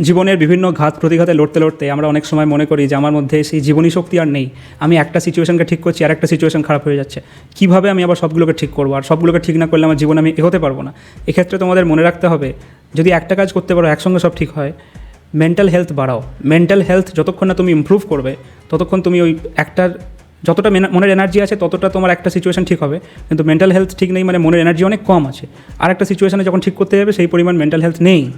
জীবনের বিভিন্ন ঘাত প্রতিঘাতে লড়তে লড়তে আমরা অনেক সময় মনে করি যে আমার মধ্যে সেই জীবনী শক্তি আর নেই। আমি একটা সিচুয়েশনকে ঠিক করছি আর একটা সিচুয়েশন খারাপ হয়ে যাচ্ছে। কীভাবে আমি আবার সবগুলোকে ঠিক করব? আর সবগুলোকে ঠিক না করলে আমার জীবনে আমি এগোতে পারব না। এক্ষেত্রে তোমাদের মনে রাখতে হবে, যদি একটা কাজ করতে পারো, একসঙ্গে সব ঠিক হয় মেন্টাল হেলথ বাড়াও। মেন্টাল হেলথ যতক্ষণ না তুমি ইমপ্রুভ করবে, ততক্ষণ তুমি ওই একটার যতটা মেনা- মনের এনার্জি আছে, ততটা তোমার একটা সিচুয়েশন ঠিক হবে। কিন্তু মেন্টাল হেলথ ঠিক নেই মানে মনের এনার্জি অনেক কম আছে। আর একটা সিচুয়েশনে যখন ঠিক করতে যাবে, সেই পরিমাণ মেন্টাল হেলথ নেই।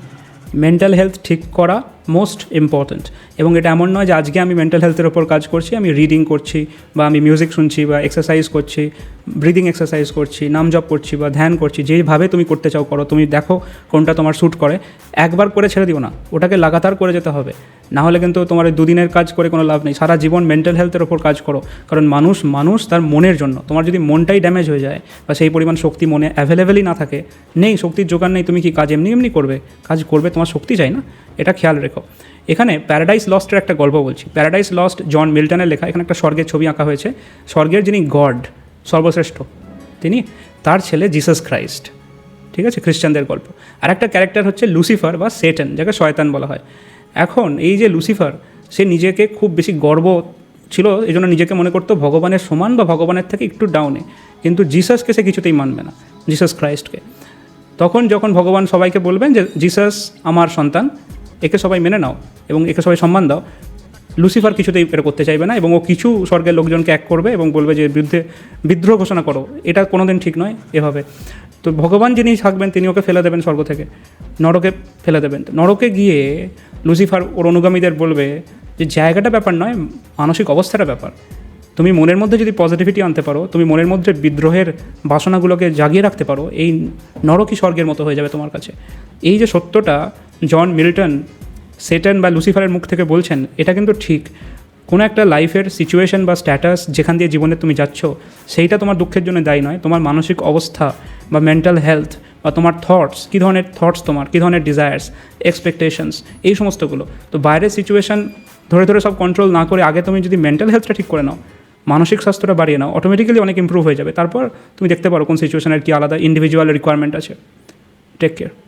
মেন্টাল হেলথ ঠিক করা মোস্ট ইম্পর্ট্যান্ট এবং এটা এমন নয় যে আজকে আমি মেন্টাল হেলথের ওপর কাজ করছি, আমি রিডিং করছি, বা আমি মিউজিক শুনছি, বা এক্সারসাইজ করছি ব্রিদিং এক্সারসাইজ করছি, নাম জপ করছি, বা ধ্যান করছি, যেভাবে তুমি করতে চাও করো, তুমি দেখো কোনটা তোমার শ্যুট করে। একবার করে ছেড়ে দিও না, ওটাকে লাগাতার করে যেতে হবে। না হলে কিন্তু তোমার দুদিনের কাজ করে কোনো লাভ নেই। সারা জীবন মেন্টাল হেলথের ওপর কাজ করো। কারণ মানুষ মানুষ তার মনের জন্য। তোমার যদি মনটাই ড্যামেজ হয়ে যায়, বা সেই পরিমাণ শক্তি মনে অ্যাভেলেবেলই না থাকে, নেই, শক্তির যোগান নেই, তুমি কি কাজ এমনি এমনি করবে? কাজ করবে, তোমার শক্তি চাই না। এটা খেয়াল রেখো। এখানে প্যারাডাইস লস্টের একটা গল্প বলছি। প্যারাডাইস লস্ট জন মিল্টনের লেখা, এখানে একটা স্বর্গের ছবি আঁকা হয়েছে। স্বর্গের যিনি গড, সর্বশ্রেষ্ঠ, তিনি তার ছেলে জিসাস ক্রাইস্ট ঠিক আছে? খ্রিস্টানদের গল্প। আর একটা ক্যারেক্টার হচ্ছে লুসিফার বা সেটেন যাকে শয়তান বলা হয়। এখন এই যে লুসিফার সে নিজেকে খুব বেশি গর্ব ছিল, এই জন্য নিজেকে মনে করতো ভগবানের সমান বা ভগবানের থেকে একটু ডাউনে কিন্তু জিসাসকে সে কিছুতেই মানবে না জিসাস ক্রাইস্টকে তখন যখন ভগবান সবাইকে বলবেন যে জিসাস আমার সন্তান একে সবাই মেনে নাও এবং একে সবাই সম্মান দাও। লুসিফার কিছুতেই এটা করতে চাইবে না এবং ও কিছু স্বর্গের লোকজনকে এক করবে এবং বলবে যে বিরুদ্ধে বিদ্রোহ ঘোষণা করো। এটা কোনোদিন ঠিক নয় এভাবে। তো ভগবান যিনি থাকবেন, তিনি ওকে ফেলে দেবেন স্বর্গ থেকে, নরকে ফেলে দেবেন। নরকে গিয়ে লুসিফার ওর অনুগামীদের বলবে যে জায়গাটা ব্যাপার নয়, মানসিক অবস্থাটা ব্যাপার। তুমি মনের মধ্যে যদি পজিটিভিটি আনতে পারো, তুমি মনের মধ্যে বিদ্রোহের বাসনাগুলোকে জাগিয়ে রাখতে পারো, এই নরকই স্বর্গের মতো হয়ে যাবে তোমার কাছে। এই যে সত্যটা জন মিল্টন, সেটেন বা লুসিফারের মুখ থেকে বলছেন, এটা কিন্তু ঠিক। কোনো একটা লাইফের সিচুয়েশন বা স্ট্যাটাস যেখান দিয়ে জীবনে তুমি যাচ্ছ, সেইটা তোমার দুঃখের জন্য দায়ী নয়। তোমার মানসিক অবস্থা বা মেন্টাল হেলথ বা তোমার থটস কী ধরনের থটস তোমার, কী ধরনের ডিজায়ার্স এক্সপেকটেশনস এই সমস্তগুলো। তো বাইরের সিচুয়েশন ধরে ধরে সব কন্ট্রোল না করে আগে তুমি যদি মেন্টাল হেলথটা ঠিক করে নাও, মানসিক স্বাস্থ্যটা বাড়িয়ে নাও অটোমেটিক্যালি অনেক ইম্প্রুভ হয়ে যাবে। তারপর তুমি দেখতে পারো কোন সিচুয়েশনের কি আলাদা ইন্ডিভিজুয়াল রিকোয়ারমেন্ট আছে। Take care